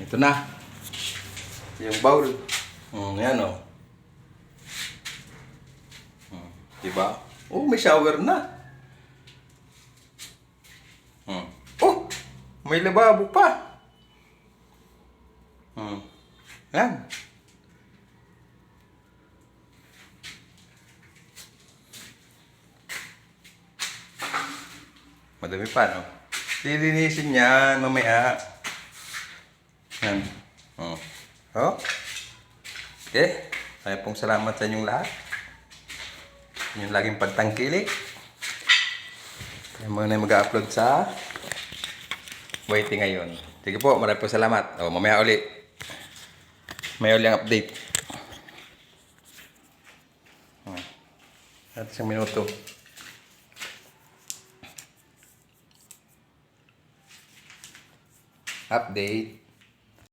Ito na. Yung bowl. Hmm, yan o. Hmm, diba? Oh, may shower na. Hmm. Oh, may lababo pa. Hmm. Yan. Madami pa, no? Lilinisin yan mamaya. Yan. Oh. Oh. Okay. Kaya pong salamat sa inyong lahat. Yung laging pagtangkilik. Yung mga na mag-upload sa waiting ngayon. Sige po, maraming po salamat. O, mamaya uli. May uli ang update. At isang minuto. Update.